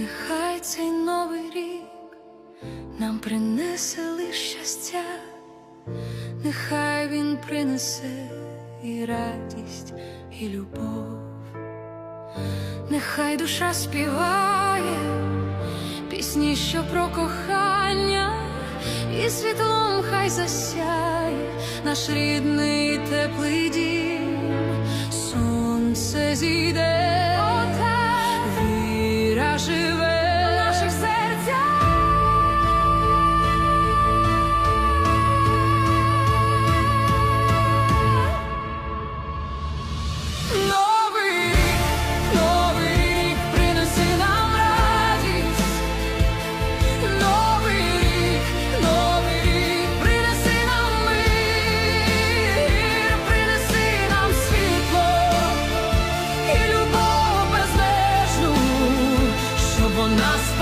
нехай цей новий рік нам принесе лише щастя, нехай він принесе і радість, і любов, нехай душа співає, пісні, що про кохання, і світлом хай засяє наш рідний теплий дім, сонце зійде. us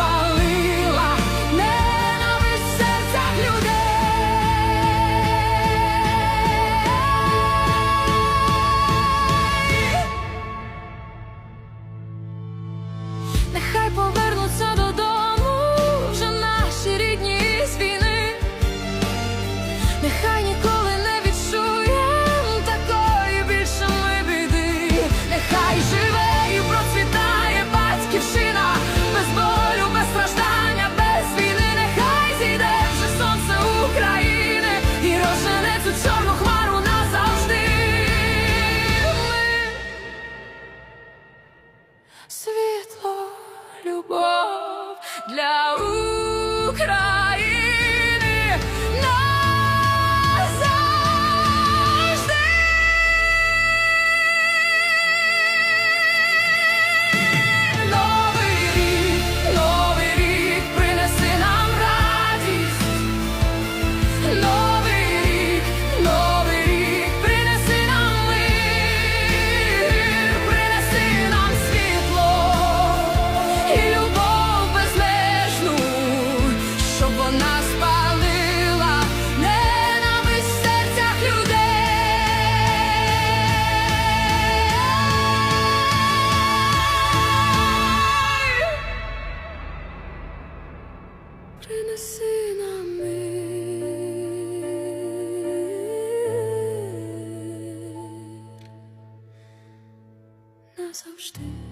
для України. принеси нам мир назавжди.